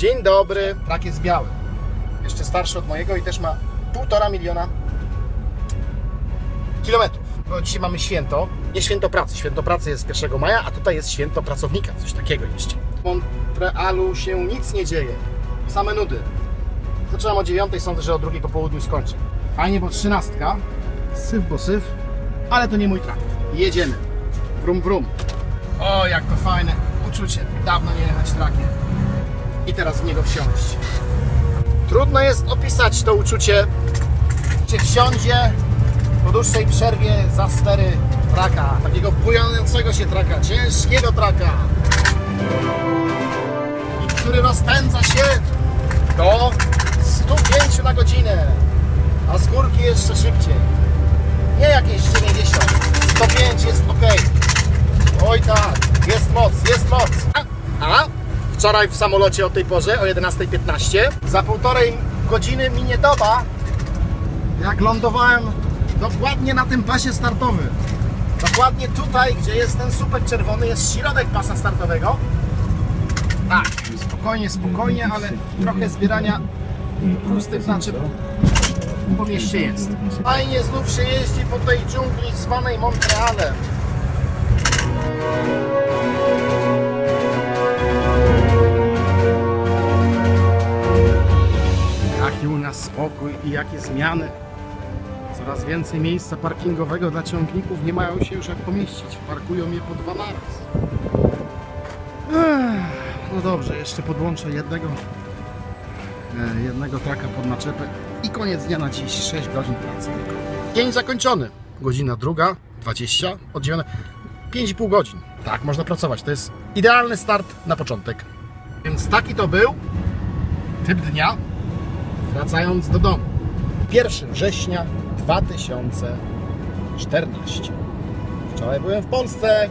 Dzień dobry. Trak jest biały. Jeszcze starszy od mojego i też ma półtora miliona kilometrów. Bo dzisiaj mamy święto. Nie święto pracy. Święto pracy jest 1 maja, a tutaj jest święto pracownika. Coś takiego jeszcze. W Montrealu się nic nie dzieje. Same nudy. Zaczynam o 9, sądzę, że o 2 po południu skończę. Fajnie, bo trzynastka. Syf, bo syf. Ale to nie mój trak. Jedziemy. Wrum, wrum. O, jak to fajne uczucie. Dawno nie jechać trakiem. I teraz w niego wsiąść. Trudno jest opisać to uczucie, gdzie wsiądzie po dłuższej przerwie za stery traka. Takiego bującego się traka, ciężkiego traka. I który rozpędza się do 105 na godzinę. A z górki jeszcze szybciej. Nie jakieś 90. 105 jest ok. Oj tak, jest moc, jest moc. Wczoraj w samolocie o tej porze, o 11.15, za półtorej godziny minie doba, jak lądowałem dokładnie na tym pasie startowym. Dokładnie tutaj, gdzie jest ten słupek czerwony, jest środek pasa startowego. Tak, spokojnie, spokojnie, ale trochę zbierania pustych naczyp po mieście jest. Fajnie znów się jeździ po tej dżungli zwanej Montrealem. Nas spokój i jakie zmiany. Coraz więcej miejsca parkingowego dla ciągników nie mają się już jak pomieścić. Parkują je po dwa naraz. No dobrze, jeszcze podłączę jednego e, jednego traka pod naczepę i koniec dnia na dziś 6 godzin pracy. Dzień zakończony. Godzina druga, 20, od 9, 5,5 godzin. Tak, można pracować. To jest idealny start na początek. Więc taki to był typ dnia, wracając do domu. 1 września 2014. Wczoraj byłem w Polsce,